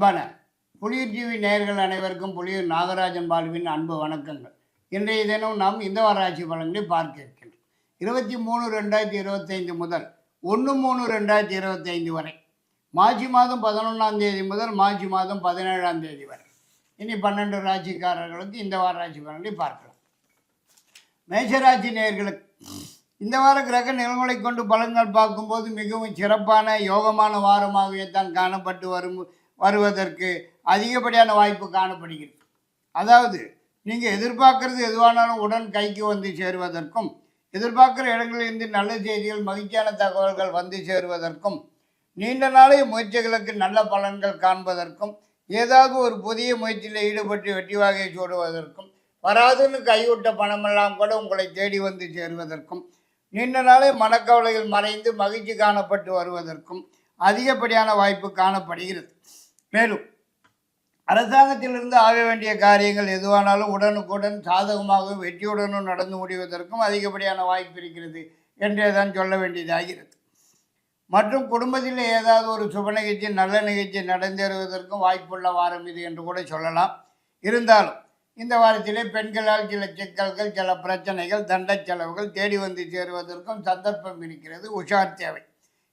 அன்பான புலியூர் டிவி நேயர்கள் அனைவருக்கும் புலியூர் நாகராஜன் பாலுவின் அன்பு வணக்கங்கள். இன்றைய தினம் நாம் இந்த வாராட்சி பலன்களை பார்க்க இருக்கின்றோம். இருபத்தி மூணு ரெண்டாயிரத்தி இருபத்தைந்து முதல் ஒன்று மூணு ரெண்டாயிரத்தி இருபத்தைந்து வரை. மார்ச் மாதம் பதினொன்றாம் தேதி முதல் மார்ச் மாதம் பதினேழாம் தேதி வரை. இனி பன்னெண்டு ராசிக்காரர்களுக்கு இந்த வார ராசி பலன்களை பார்க்கலாம். மேஷராசி நேயர்களுக்கு இந்த வார கிரக நிலங்களை கொண்டு பலன்கள் பார்க்கும்போது மிகவும் சிறப்பான யோகமான வாரமாகவே தான் காணப்பட்டு வரும். வருவதற்கு அதிகப்படியான வாய்ப்பு காணப்படுகிறது. அதாவது நீங்கள் எதிர்பார்க்கறது எதுவானாலும் உடன் கைக்கு வந்து சேருவதற்கும் எதிர்பார்க்குற இடங்களிலிருந்து நல்ல செய்திகள் மகிழ்ச்சியான தகவல்கள் வந்து சேருவதற்கும் நீண்ட நாளைய முயற்சிகளுக்கு நல்ல பலன்கள் காண்பதற்கும் ஏதாவது ஒரு புதிய முயற்சியில் ஈடுபட்டு வெற்றி வாகையை சூடுவதற்கும் வராதுன்னு கைவிட்ட பணமெல்லாம் கூட உங்களை தேடி வந்து சேருவதற்கும் நீண்ட நாளே மனக்கவலைகள் மறைந்து மகிழ்ச்சி காணப்பட்டு வருவதற்கும் அதிகப்படியான வாய்ப்பு காணப்படுகிறது. மேலும் அரசாங்கத்திலிருந்து ஆக வேண்டிய காரியங்கள் எதுவானாலும் உடனுக்குடன் சாதகமாகவும் வெற்றியுடனும் நடந்து முடிவதற்கும் அதிகப்படியான வாய்ப்பு இருக்கிறது என்றே தான் சொல்ல வேண்டியதாகிறது. மற்றும் குடும்பத்தில் ஏதாவது ஒரு சுப நிகழ்ச்சி நல்ல நிகழ்ச்சி நடந்தேறுவதற்கும் வாய்ப்புள்ள வாரம் இது என்று கூட சொல்லலாம். இருந்தாலும் இந்த வாரத்திலே பெண்களால் சில சிக்கல்கள் சில பிரச்சனைகள் தண்ட செலவுகள் தேடி வந்து சேருவதற்கும் சந்தர்ப்பம் இருக்கிறது. உஷார் தேவை.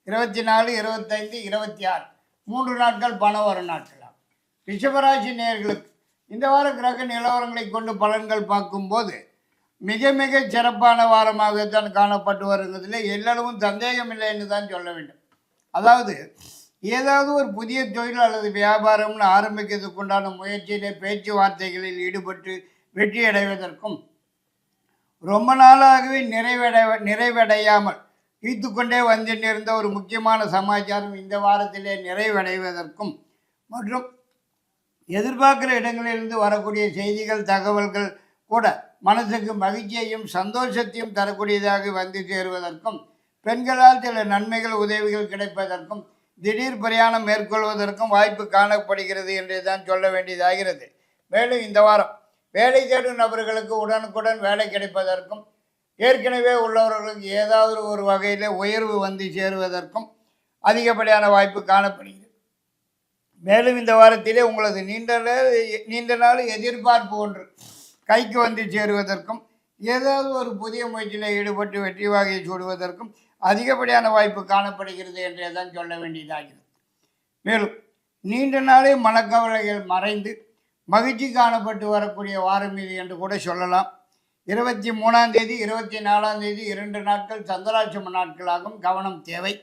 இருபத்தி நாலு இருபத்தைந்து இருபத்தி ஆறு. மூன்று நாட்கள் பணம் வரும் நாட்களாம். ரிஷபராசி நேயர்களுக்கு இந்த வார கிரக நிலவரங்களை கொண்டு பலன்கள் பார்க்கும்போது மிக மிக சிறப்பான வாரமாகத்தான் காணப்பட்டு வருவதில் எல்லளவும் சந்தேகமில்லை என்று தான் சொல்ல வேண்டும். அதாவது ஏதாவது ஒரு புதிய தொழில் அல்லது வியாபாரம்னு ஆரம்பிக்கிறதுக்கு உண்டான முயற்சியிலே பேச்சுவார்த்தைகளில் ஈடுபட்டு வெற்றி அடைவதற்கும் ரொம்ப நாளாகவே நிறைவடை நிறைவடையாமல் ஈர்த்து கொண்டே வந்துட்டிருந்த ஒரு முக்கியமான சமாச்சாரம் இந்த வாரத்திலே நிறைவடைவதற்கும் மற்றும் எதிர்பார்க்கிற இடங்களிலிருந்து வரக்கூடிய செய்திகள் தகவல்கள் கூட மனசுக்கு மகிழ்ச்சியையும் சந்தோஷத்தையும் தரக்கூடியதாக வந்து சேருவதற்கும் பெண்களால் சில நன்மைகள் உதவிகள் கிடைப்பதற்கும் திடீர் பிரயாணம் மேற்கொள்வதற்கும் வாய்ப்பு காணப்படுகிறது என்றே தான் சொல்ல வேண்டியதாகிறது. மேலும் இந்த வாரம் வேலை தேடும் நபர்களுக்கு உடனுக்குடன் வேலை கிடைப்பதற்கும் ஏற்கனவே உள்ளவர்களுக்கு ஏதாவது ஒரு வகையில் உயர்வு வந்து சேருவதற்கும் அதிகப்படியான வாய்ப்பு காணப்படுகிறது. மேலும் இந்த வாரத்திலே உங்களது நீண்ட நாள் நீண்ட நாள் எதிர்பார்ப்பு ஒன்று கைக்கு வந்து சேருவதற்கும் ஏதாவது ஒரு புதிய முயற்சியில் ஈடுபட்டு வெற்றி வாகையை சூடுவதற்கும் அதிகப்படியான வாய்ப்பு காணப்படுகிறது என்றே தான் சொல்ல வேண்டியதாகிறது. மேலும் நீண்ட நாளே மனக்கவலைகள் மறைந்து மகிழ்ச்சி காணப்பட்டு வரக்கூடிய வாரம் இது என்று கூட சொல்லலாம். இருபத்தி மூணாம் தேதி இருபத்தி நாலாம் தேதி இரண்டு நாட்கள் சந்திராட்சம நாட்களாகும் கவனம் தேவை.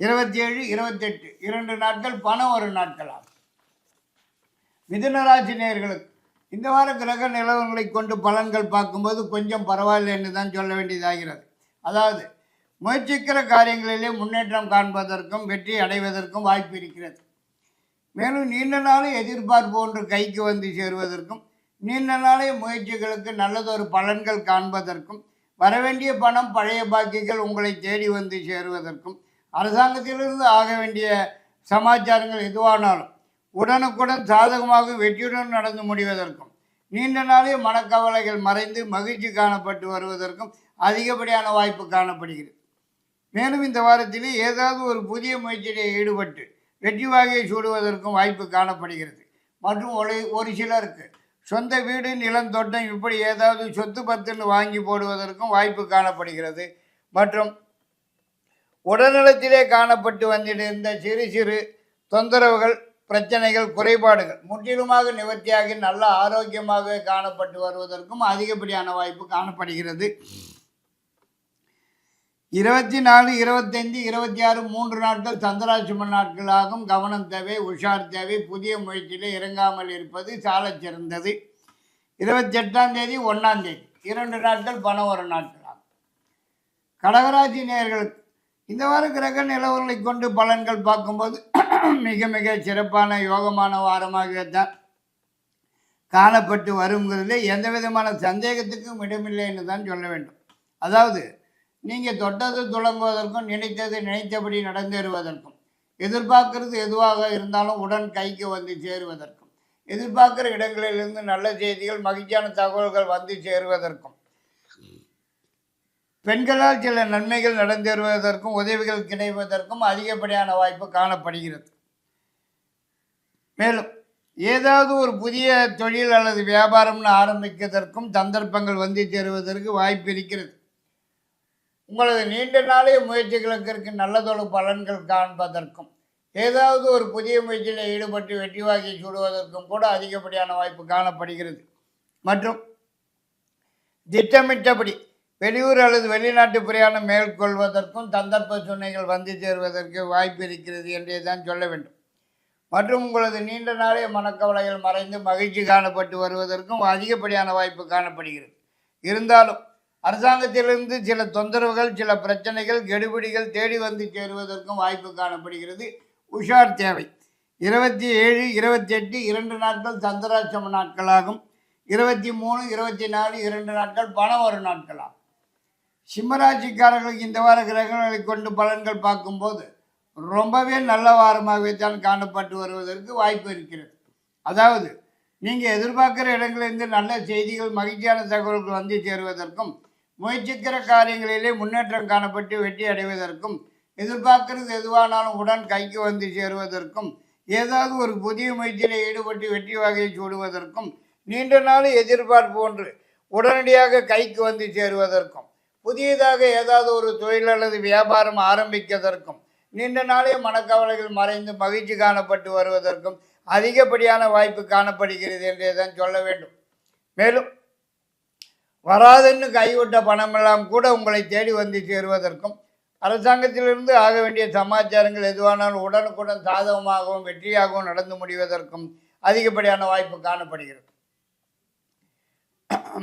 இருபத்தி ஏழு இருபத்தெட்டு இரண்டு நாட்கள் பணம் ஒரு நாட்களாகும். மிதுனராசி நேர்களுக்கு இந்த வார கிரக நிலவரங்களை கொண்டு பலன்கள் பார்க்கும்போது கொஞ்சம் பரவாயில்லை என்று தான் சொல்ல வேண்டியதாகிறது. அதாவது முயற்சிக்கிற காரியங்களிலே முன்னேற்றம் காண்பதற்கும் வெற்றி அடைவதற்கும் வாய்ப்பு இருக்கிறது. மேலும் நீண்ட நாளும் எதிர்பார்ப்பு ஒன்று கைக்கு வந்து சேருவதற்கும் நீண்ட நாளைய முயற்சிகளுக்கு நல்லதொரு பலன்கள் காண்பதற்கும் வரவேண்டிய பணம் பழைய பாக்கிகள் உங்களை தேடி வந்து சேருவதற்கும் அரசாங்கத்திலிருந்து ஆக வேண்டிய சமாச்சாரங்கள் எதுவானாலும் உடனுக்குடன் சாதகமாக வெற்றியுடன் நடந்து முடிவதற்கும் நீண்ட நாளே மனக்கவலைகள் மறைந்து மகிழ்ச்சி காணப்பட்டு வருவதற்கும் அதிகப்படியான வாய்ப்பு காணப்படுகிறது. மேலும் இந்த வாரத்திலே ஏதாவது ஒரு புதிய முயற்சியில் ஈடுபட்டு வெற்றி வாகையை சூடுவதற்கும் வாய்ப்பு காணப்படுகிறது. மற்றும் ஒரு ஒரு சிலருக்கு சொந்த வீடு நிலம் தோட்டம் இப்படி ஏதாவது சொத்து பத்தில் வாங்கி போடுவதற்கும் வாய்ப்பு காணப்படுகிறது. மற்றும் உடல்நலத்திலே காணப்பட்டு வந்திருந்த சிறு சிறு தொந்தரவுகள் பிரச்சனைகள் குறைபாடுகள் முற்றிலுமாக நிவர்த்தியாகி நல்ல ஆரோக்கியமாக காணப்பட்டு வருவதற்கும் அதிகப்படியான வாய்ப்பு காணப்படுகிறது. இருபத்தி நாலு இருபத்தைந்து இருபத்தி ஆறு மூன்று நாட்கள் சந்திராசிரம நாட்களாகும். கவனம் தேவை உஷார் தேவை. புதிய முயற்சியில் இறங்காமல் இருப்பது சாலச் சிறந்தது. இருபத்தி எட்டாம் தேதி ஒன்றாம் தேதி. இரண்டு நாட்கள் பணம் ஒரு நாட்களாகும். கடகராசி நேயர்களுக்கு இந்த வார கிரக நிலவரங்களை கொண்டு பலன்கள் பார்க்கும்போது மிக மிக சிறப்பான யோகமான வாரமாகத்தான் காணப்பட்டு வருங்கிறதுல எந்த விதமான சந்தேகத்துக்கும் இடமில்லைன்னு தான் சொல்ல வேண்டும். அதாவது நீங்கள் தொட்டது துளங்குவதற்கும் நினைத்தது நினைத்தபடி நடந்தேறுவதற்கும் எதிர்பார்க்கறது எதுவாக இருந்தாலும் உடன் கைக்கு வந்து சேருவதற்கும் எதிர்பார்க்குற இடங்களிலிருந்து நல்ல செய்திகள் மகிழ்ச்சியான தகவல்கள் வந்து சேருவதற்கும் பெண்களால் சில நன்மைகள் நடந்தேறுவதற்கும் உதவிகள் கிடைப்பதற்கும் அதிகப்படியான வாய்ப்பு காணப்படுகிறது. மேலும் ஏதாவது ஒரு புதிய தொழில் அல்லது வியாபாரம்னு ஆரம்பிக்கிறதற்கும் சந்தர்ப்பங்கள் வந்து சேருவதற்கு வாய்ப்பு இருக்கிறது. உங்களது நீண்ட நாளைய முயற்சிகளுக்கு நல்லதொரு பலன்கள் காண்பதற்கும் ஏதாவது ஒரு புதிய முயற்சியில் ஈடுபட்டு வெற்றி வாகி சூடுவதற்கும் கூட அதிகப்படியான வாய்ப்பு காணப்படுகிறது. மற்றும் திட்டமிட்டபடி வெளியூர் அல்லது வெளிநாட்டு பிரயாணம் மேற்கொள்வதற்கும் சந்தர்ப்ப சூழ்நிலைகள் வந்து சேருவதற்கு வாய்ப்பு இருக்கிறது என்றே தான் சொல்ல வேண்டும். மற்றும் உங்களது நீண்ட நாளைய மனக்கவலைகள் மறைந்து மகிழ்ச்சி காணப்பட்டு வருவதற்கும் அதிகப்படியான வாய்ப்பு காணப்படுகிறது. இருந்தாலும் அரசாங்கத்திலிருந்து சில தொந்தரவுகள் சில பிரச்சனைகள் கெடுபிடிகள் தேடி வந்து சேருவதற்கும் வாய்ப்பு காணப்படுகிறது. உஷார் தேவை. இருபத்தி ஏழு இருபத்தி எட்டு இரண்டு நாட்கள் சந்திராட்சம நாட்களாகும். இருபத்தி மூணு இருபத்தி நாலு இரண்டு நாட்கள் பணம் வரும் நாட்களாகும். சிம்மராசிக்காரர்களுக்கு இந்த வார கிரகங்களை கொண்டு பலன்கள் பார்க்கும்போது ரொம்பவே நல்ல வாரமாகவே தான் காணப்பட்டு வருவதற்கு வாய்ப்பு இருக்கிறது. அதாவது நீங்கள் எதிர்பார்க்குற இடங்களிலிருந்து நல்ல செய்திகள் மகிழ்ச்சியான தகவல்கள் வந்து சேருவதற்கும் முயற்சிக்கிற காரியங்களிலே முன்னேற்றம் காணப்பட்டு வெற்றி அடைவதற்கும் எதிர்பார்க்கிறது எதுவானாலும் உடன் கைக்கு வந்து சேருவதற்கும் ஏதாவது ஒரு புதிய முயற்சியில் ஈடுபட்டு வெற்றி வகையை சூடுவதற்கும் நீண்ட நாள் எதிர்பார்ப்பு ஒன்று உடனடியாக கைக்கு வந்து சேருவதற்கும் புதியதாக ஏதாவது ஒரு தொழில் அல்லது வியாபாரம் ஆரம்பிக்கதற்கும் நீண்ட நாளே மனக்கவலைகள் மறைந்து மகிழ்ச்சி காணப்பட்டு வருவதற்கும் அதிகப்படியான வாய்ப்பு காணப்படுகிறது என்றே தான் சொல்ல வேண்டும். மேலும் வராதுன்னு கைவிட்ட பணமெல்லாம் கூட உங்களை தேடி வந்து சேருவதற்கும் அரசாங்கத்திலிருந்து ஆக வேண்டிய சமாச்சாரங்கள் எதுவானாலும் உடனுக்குடன் சாதகமாகவும் வெற்றியாகவும் நடந்து முடிவதற்கும் அதிகப்படியான வாய்ப்பு காணப்படுகிறது.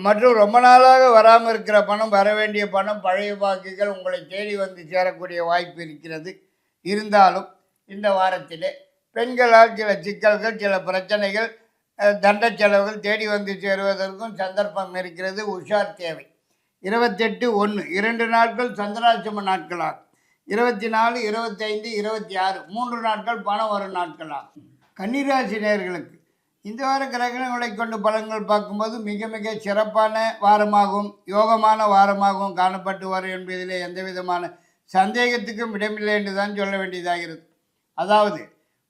மற்றும் ரொம்ப நாளாக வராமல் இருக்கிற பணம் வர வேண்டிய பணம் பழைய பாக்கிகள் உங்களை தேடி வந்து சேரக்கூடிய வாய்ப்பு இருக்கிறது. இருந்தாலும் இந்த வாரத்திலே பெண்களால் சில சிக்கல்கள் சில பிரச்சனைகள் தண்ட செலவுகள் தேடி வந்து சேருவதற்கும் சந்தர்ப்பம் இருக்கிறது. உஷார் தேவை. இருபத்தெட்டு ஒன்று இரண்டு நாட்கள் சந்திராட்சம நாட்களாகும். இருபத்தி நாலு இருபத்தைந்து இருபத்தி ஆறு மூன்று நாட்கள் பணம் வரும் நாட்களாகும். கன்னிராசி நேர்களுக்கு இந்த வார கிரகணங்களை கொண்டு பலன்கள் பார்க்கும்போது மிக மிக சிறப்பான வாரமாகவும் யோகமான வாரமாகவும் காணப்பட்டு வரும் என்பதிலே எந்த விதமான சந்தேகத்துக்கும் இடமில்லை என்று தான் சொல்ல வேண்டியதாகிறது அதாவது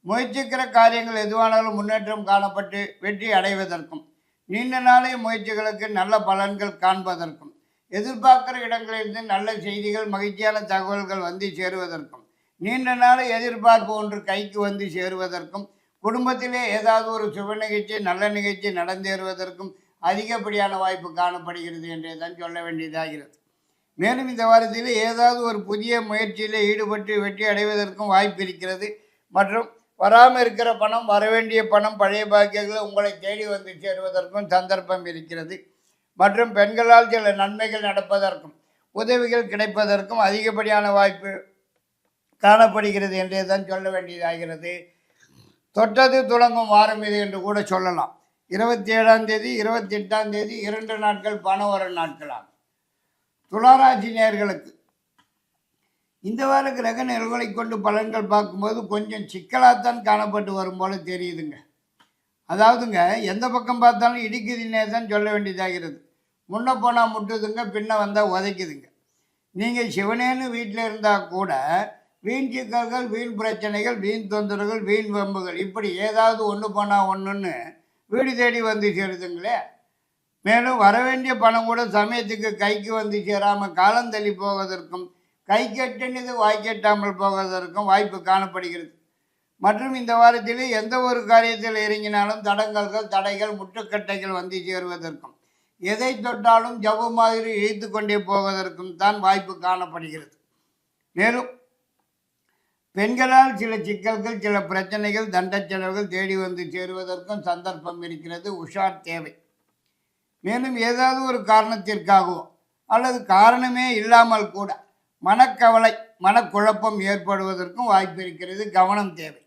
முயற்சிக்கிற காரியங்கள் எதுவானாலும் முன்னேற்றம் காணப்பட்டு வெற்றி அடைவதற்கும் நீண்ட நாளைய முயற்சிகளுக்கு நல்ல பலன்கள் காண்பதற்கும் எதிர்பார்க்கிற இடங்களிலிருந்து நல்ல செய்திகள் மகிழ்ச்சியான தகவல்கள் வந்து சேருவதற்கும் நீண்ட நாளை எதிர்பார்ப்பு ஒன்று கைக்கு வந்து சேருவதற்கும் குடும்பத்திலே ஏதாவது ஒரு சுப நிகழ்ச்சி நல்ல நிகழ்ச்சி நடந்தேறுவதற்கும் அதிகப்படியான வாய்ப்பு காணப்படுகிறது என்றே தான் சொல்ல வேண்டியதாகிறது. மேலும் இந்த வாரத்தில் ஏதாவது ஒரு புதிய முயற்சியில் ஈடுபட்டு வெற்றி அடைவதற்கும் வாய்ப்பு இருக்கிறது. மற்றும் வராமல் இருக்கிற பணம் வரவேண்டிய பணம் பழைய பாக்கியங்கள் உங்களை தேடி வந்து சேருவதற்கும் சந்தர்ப்பம் இருக்கிறது. மற்றும் பெண்களால் சில நன்மைகள் நடப்பதற்கும் உதவிகள் கிடைப்பதற்கும் அதிகப்படியான வாய்ப்பு காணப்படுகிறது என்றே தான் சொல்ல வேண்டியதாகிறது. தொட்டது தொடங்கும் வாரம் இது என்று கூட சொல்லலாம். இருபத்தி ஏழாம் தேதி இருபத்தி எட்டாம் தேதி இரண்டு நாட்கள் பணம் வர நாட்களாகும். துளாராசி நேயர்களுக்கு இந்த வார கிரக நிலைகளை கொண்டு பலன்கள் பார்க்கும்போது கொஞ்சம் சிக்கலாகத்தான் காணப்பட்டு வரும் போல தெரியுதுங்க. அதாவதுங்க எந்த பக்கம் பார்த்தாலும் இடிக்குதுன்னே தான் சொல்ல வேண்டியதாகிறது முன்ன போனால் முட்டுதுங்க பின்ன வந்தால் உதைக்குதுங்க. நீங்கள் சிவனேன்னு வீட்டில் இருந்தால் கூட வீண் சிக்கல்கள் வீண் பிரச்சனைகள் வீண் தொந்தரவுகள் வீண் வம்புகள் இப்படி ஏதாவது ஒன்று போனால் ஒன்றுன்னு வீடு தேடி வந்து சேருதுங்களே. மேலும் வரவேண்டிய பணம் கூட சமயத்துக்கு கைக்கு வந்து சேராமல் காலம் தள்ளி போவதற்கும் கை கெட்டினது வாய் கெட்டாமல் போவதற்கும் வாய்ப்பு காணப்படுகிறது. மற்றும் இந்த வாரத்தில் எந்த ஒரு காரியத்தில் இறங்கினாலும் தடங்கல்கள் தடைகள் முட்டுக்கட்டைகள் வந்து சேருவதற்கும் எதை தொட்டாலும் ஜவ்வு மாதிரி இழுத்து கொண்டே போவதற்கும் தான் வாய்ப்பு காணப்படுகிறது. மேலும் பெண்களால் சில சிக்கல்கள் சில பிரச்சனைகள் தண்ட செலவுகள் தேடி வந்து சேருவதற்கும் சந்தர்ப்பம் இருக்கிறது. உஷார் தேவை. மேலும் ஏதாவது ஒரு காரணத்திற்காகவோ அல்லது காரணமே இல்லாமல் கூட மனக்கவலை மனக்குழப்பம் ஏற்படுவதற்கும் வாய்ப்பு இருக்கிறது. கவனம் தேவை.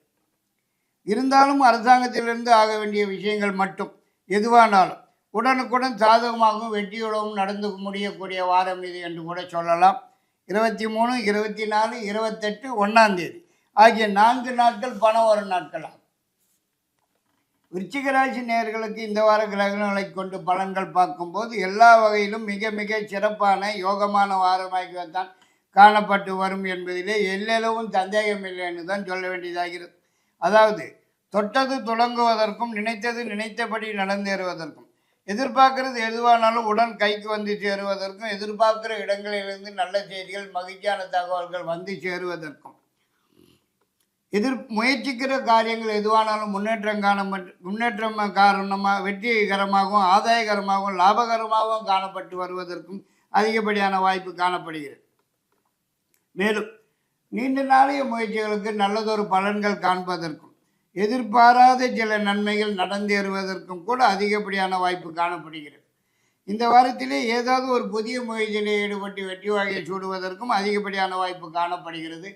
இருந்தாலும் அரசாங்கத்திலிருந்து ஆக வேண்டிய விஷயங்கள் மட்டும் எதுவானாலும் உடனுக்குடன் சாதகமாகவும் வெற்றியுடவும் நடந்து முடியக்கூடிய வாரம் இது என்று கூட சொல்லலாம். இருபத்தி மூணு இருபத்தி நாலு இருபத்தெட்டு ஒன்றாம் தேதி ஆகிய நான்கு நாட்கள் பணம் வரும் நாட்களாகும். விருச்சிகராசி நேர்களுக்கு இந்த வார கிரகங்களை கொண்டு பலன்கள் பார்க்கும்போது எல்லா வகையிலும் மிக மிக சிறப்பான யோகமான வாரமாகத்தான் காணப்பட்டு வரும் என்பதிலே எல்லளவும் சந்தேகம் இல்லைன்னு தான் சொல்ல வேண்டியதாகிறது. அதாவது தொட்டது தொடங்குவதற்கும் நினைத்தது நினைத்தபடி நடந்தேறுவதற்கும் எதிர்பார்க்கறது எதுவானாலும் உடன் கைக்கு வந்து சேருவதற்கும் எதிர்பார்க்கிற இடங்களிலிருந்து நல்ல செய்திகள் மகிழ்ச்சியான தகவல்கள் வந்து சேருவதற்கும். எதிர் முயற்சிக்கிற காரியங்கள் எதுவானாலும் முன்னேற்றம் காண முன்னேற்றம் காரணமாக வெற்றிகரமாகவும் ஆதாயகரமாகவும் லாபகரமாகவும் காணப்பட்டு வருவதற்கும் அதிகப்படியான வாய்ப்பு காணப்படுகிறது. மேலும் நீண்ட நாளைய முயற்சிகளுக்கு நல்லதொரு பலன்கள் காண்பதற்கும் எதிர்பாராத சில நன்மைகள் நடந்தேறுவதற்கும் கூட அதிகப்படியான வாய்ப்பு காணப்படுகிறது. இந்த வாரத்திலே ஏதாவது ஒரு புதிய முயற்சியில் ஈடுபட்டு வெற்றி வாயை சூடுவதற்கும் அதிகப்படியான வாய்ப்பு காணப்படுகிறது.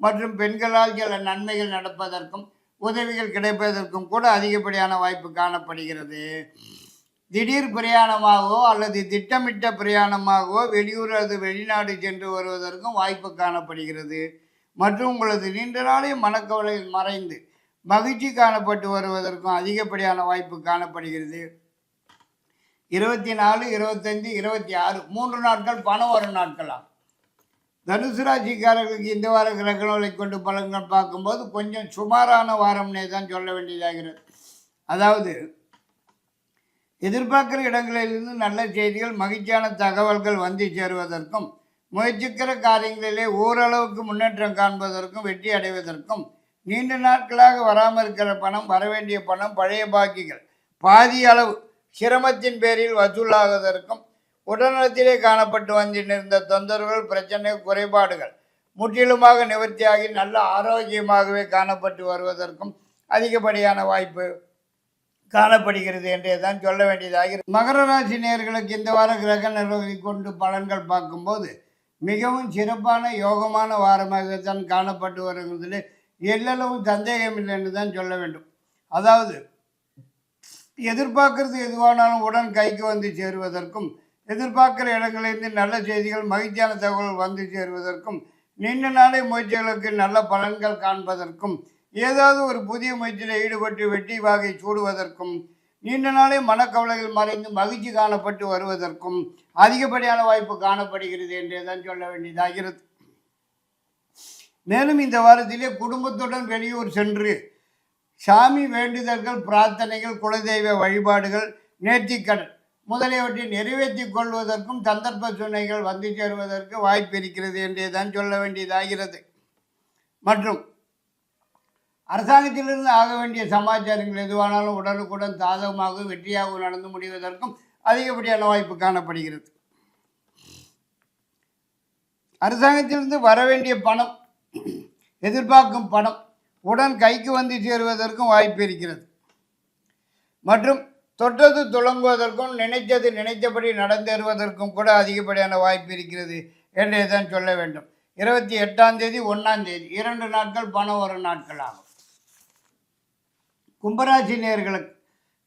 மற்றும் பெண்களால் சில நன்மைகள் நடப்பதற்கும் உதவிகள் கிடைப்பதற்கும் கூட அதிகப்படியான வாய்ப்பு காணப்படுகிறது. திடீர் பிரயாணமாகவோ அல்லது திட்டமிட்ட பிரயாணமாகவோ வெளியூர் அல்லது வெளிநாடு சென்று வருவதற்கும் வாய்ப்பு காணப்படுகிறது. மற்றும் உங்களது நீண்ட நாளையும் மனக்கவலையில் மறைந்து மகிழ்ச்சி காணப்பட்டு வருவதற்கும் அதிகப்படியான வாய்ப்பு காணப்படுகிறது. இருபத்தி நாலு இருபத்தஞ்சு இருபத்தி ஆறு மூன்று நாட்கள் பணம் வரும் நாட்களாம் தனுசு ராசிக்காரர்களுக்கு இந்த வார கிரகங்களை கொண்டு பலன்கள் பார்க்கும்போது கொஞ்சம் சுமாரான வாரம்னே தான் சொல்ல வேண்டியதாகிறது. அதாவது எதிர்பார்க்கிற இடங்களிலிருந்து நல்ல செய்திகள் மகிழ்ச்சியான தகவல்கள் வந்து சேருவதற்கும் முயற்சிக்கிற காரியங்களிலே ஓரளவுக்கு முன்னேற்றம் காண்பதற்கும் வெற்றி அடைவதற்கும் நீண்ட நாட்களாக வராமல் இருக்கிற பணம் வரவேண்டிய பணம் பழைய பாக்கிகள் பாதி அளவு சிரமத்தின் பேரில் வசூலாகுவதற்கும் உடல்நலத்திலே காணப்பட்டு வந்திருந்த தொந்தரவுகள் பிரச்சனை குறைபாடுகள் முற்றிலுமாக நிவர்த்தியாகி நல்ல ஆரோக்கியமாகவே காணப்பட்டு வருவதற்கும் அதிகப்படியான வாய்ப்பு காணப்படுகிறது என்றே தான் சொல்ல வேண்டியதாக மகர ராசி நேர்களுக்கு இந்த வார கிரக நிர்வகி கொண்டு பலன்கள் பார்க்கும்போது மிகவும் சிறப்பான யோகமான வாரமாக தான் காணப்பட்டு வருவதில் எல்லளவும் சந்தேகம் இல்லை என்று தான் சொல்ல வேண்டும். அதாவது எதிர்பார்க்கறது எதுவானாலும் உடன் கைக்கு வந்து சேருவதற்கும் எதிர்பார்க்குற இடங்களிலிருந்து நல்ல செய்திகள் மகிழ்ச்சியான தகவல்கள் வந்து சேருவதற்கும் நீண்ட நாளை முயற்சிகளுக்கு நல்ல பலன்கள் காண்பதற்கும் ஏதாவது ஒரு புதிய முயற்சியில் ஈடுபட்டு வெற்றி வாகை சூடுவதற்கும் நீண்ட நாளே மனக்கவலைகள் மறைந்து மகிழ்ச்சி காணப்பட்டு வருவதற்கும் அதிகப்படியான வாய்ப்பு காணப்படுகிறது என்றே தான் சொல்ல வேண்டியதாகிறது. மேலும் இந்த வாரத்திலே குடும்பத்துடன் வெளியூர் சென்று சாமி வேண்டுதல்கள் பிரார்த்தனைகள் குலதெய்வ வழிபாடுகள் நேர்த்திக்கடன் முதலியவற்றை நிறைவேற்றிக் கொள்வதற்கும் சந்தர்ப்ப சூழ்நிலைகள் வந்து சேருவதற்கு வாய்ப்பு இருக்கிறது என்றே தான் சொல்ல வேண்டியதாகிறது. மற்றும் அரசாங்கத்திலிருந்து ஆக வேண்டிய சமாச்சாரங்கள் எதுவானாலும் உடனுக்குடன் சாதகமாக வெற்றியாகவும் நடந்து முடிவதற்கும் அதிகப்படியான வாய்ப்பு காணப்படுகிறது. அரசாங்கத்திலிருந்து வர வேண்டிய பணம் எதிர்பார்க்கும் பணம் உடன் கைக்கு வந்து சேருவதற்கும் வாய்ப்பு இருக்கிறது. மற்றும் தொட்டது துளங்குவதற்கும் நினைத்தது நினைத்தபடி நடந்தேறுவதற்கும் கூட அதிகப்படியான வாய்ப்பு இருக்கிறது என்றே தான் சொல்ல வேண்டும். இருபத்தி எட்டாம் தேதி ஒன்றாம் தேதி இரண்டு நாட்கள் பணம் வரும் நாட்கள் ஆகும். கும்பராசி நேர்களுக்கு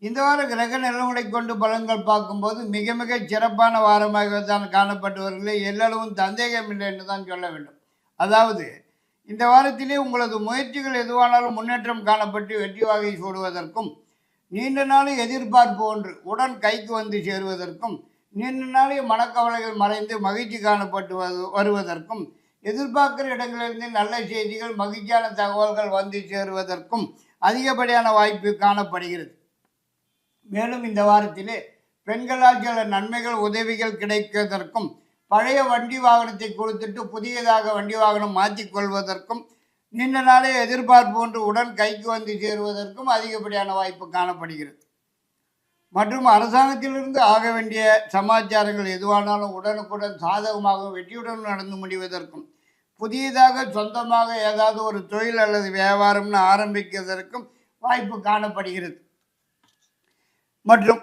இந்த வார கிரக நிலவுகளை கொண்டு பலன்கள் பார்க்கும்போது மிக மிக சிறப்பான வாரமாக தான் காணப்பட்டவர்களே எல்லளவும் சந்தேகம் இல்லை என்று தான் சொல்ல வேண்டும். அதாவது இந்த வாரத்திலே உங்களது முயற்சிகள் எதுவானாலும் முன்னேற்றம் காணப்பட்டு வெற்றி வாகை சூடுவதற்கும் நீண்ட நாளை எதிர்பார்ப்பு ஒன்று உடன் கைக்கு வந்து சேருவதற்கும் நீண்ட நாளே மனக்கவலைகள் மறைந்து மகிழ்ச்சி காணப்பட்டு வருவதற்கும் எதிர்பார்க்கிற இடங்களிலிருந்து நல்ல செய்திகள் மகிழ்ச்சியான தகவல்கள் வந்து சேருவதற்கும் அதிகப்படியான வாய்ப்பு காணப்படுகிறது. மேலும் இந்த வாரத்திலே பெண்களால் சில நன்மைகள் உதவிகள் கிடைப்பதற்கும் பழைய வண்டி வாகனத்தை கொடுத்துட்டு புதியதாக வண்டி வாகனம் மாற்றிக்கொள்வதற்கும் நின்ற நாளே எதிர்பார்ப்பு ஒன்று உடன் கைக்கு வந்து சேருவதற்கும் அதிகப்படியான வாய்ப்பு காணப்படுகிறது. மற்றும் அரசாங்கத்திலிருந்து ஆக வேண்டிய சமாச்சாரங்கள் எதுவானாலும் உடனுக்குடன் சாதகமாக வெற்றியுடன் நடந்து முடிவதற்கும் புதியதாக சொந்தமாக ஏதாவது ஒரு தொழில் அல்லது வியாபாரம்னு ஆரம்பிக்கிறதற்கும் வாய்ப்பு காணப்படுகிறது. மற்றும்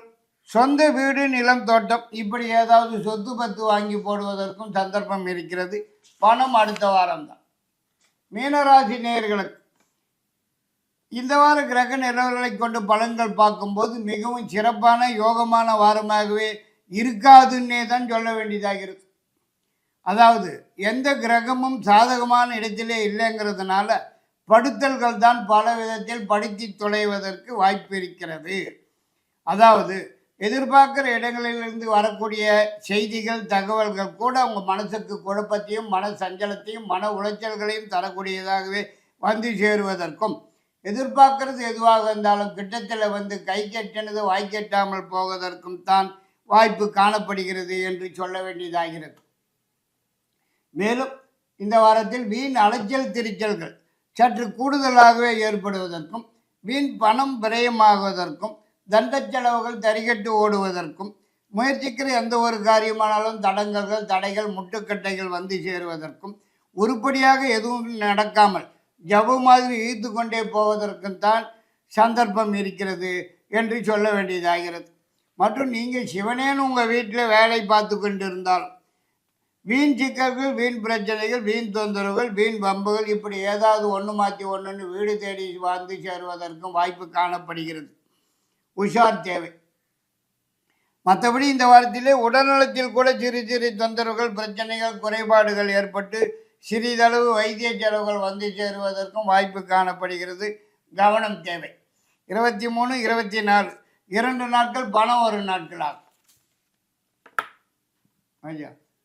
சொந்த வீடு நிலம் தோட்டம் இப்படி ஏதாவது சொத்து பத்து வாங்கி போடுவதற்கும் சந்தர்ப்பம் இருக்கிறது. பணம் அடுத்த வாரம்தான். மீனராசி நேயர்களுக்கு இந்த வார கிரக நிலவர்களை கொண்டு பலன்கள் பார்க்கும்போது மிகவும் சிறப்பான யோகமான வாரமாகவே இருக்காதுன்னே தான் சொல்ல வேண்டியதாகிறது. அதாவது எந்த கிரகமும் சாதகமான இடத்திலே இல்லைங்கிறதுனால படுத்தல்கள் தான் பல விதத்தில் படுத்தி தொலைவதற்கு வாய்ப்பு இருக்கிறது. அதாவது எதிர்பார்க்குற இடங்களிலிருந்து வரக்கூடிய செய்திகள் தகவல்கள் கூட அவங்க மனசுக்கு குழப்பத்தையும் மன சஞ்சலத்தையும் மன உளைச்சல்களையும் தரக்கூடியதாகவே வந்து சேருவதற்கும் எதிர்பார்க்கறது எதுவாக இருந்தாலும் கிட்டத்தில் வந்து கை கெட்டினது வாய்க்கட்டாமல் போவதற்கும் தான் வாய்ப்பு காணப்படுகிறது என்று சொல்ல வேண்டியதாகிறது. மேலும் இந்த வாரத்தில் வீண் அலைச்சல் திரிச்சல்கள் சற்று கூடுதலாகவே ஏற்படுவதற்கும் வீண் பணம் விரயமாகுவதற்கும் தண்ட செலவுகள் தரிகட்டு ஓடுவதற்கும் முயற்சிக்கிற எந்த ஒரு காரியமானாலும் தடங்கல்கள் தடைகள் முட்டுக்கட்டைகள் வந்து சேருவதற்கும் உருப்படியாக எதுவும் நடக்காமல் ஜவு மாதிரி இழுத்து கொண்டே போவதற்கும் தான் சந்தர்ப்பம் இருக்கிறது என்று சொல்ல வேண்டியதாகிறது. மற்றும் நீங்கள் சிவனேன்னு உங்கள் வீட்டில் வேலை பார்த்து கொண்டிருந்தால் வீண் சிக்கல்கள் வீண் பிரச்சனைகள் வீண் தொந்தரவுகள் வீண் வம்புகள் இப்படி ஏதாவது ஒன்று மாற்றி ஒன்றுன்னு வீடு தேடி வந்து சேருவதற்கும் வாய்ப்பு காணப்படுகிறது. உஷார் தேவை. மற்றபடி இந்த வாரத்திலே உடல்நலத்தில் கூட சிறு சிறு தொந்தரவுகள் பிரச்சனைகள் குறைபாடுகள் ஏற்பட்டு சிறிதளவு வைத்திய செலவுகள் வந்து சேருவதற்கும் வாய்ப்பு காணப்படுகிறது. கவனம் தேவை. இருபத்தி மூணு இருபத்தி நாலு. இரண்டு நாட்கள் பணம் ஒரு நாட்களாகும். ஐயா.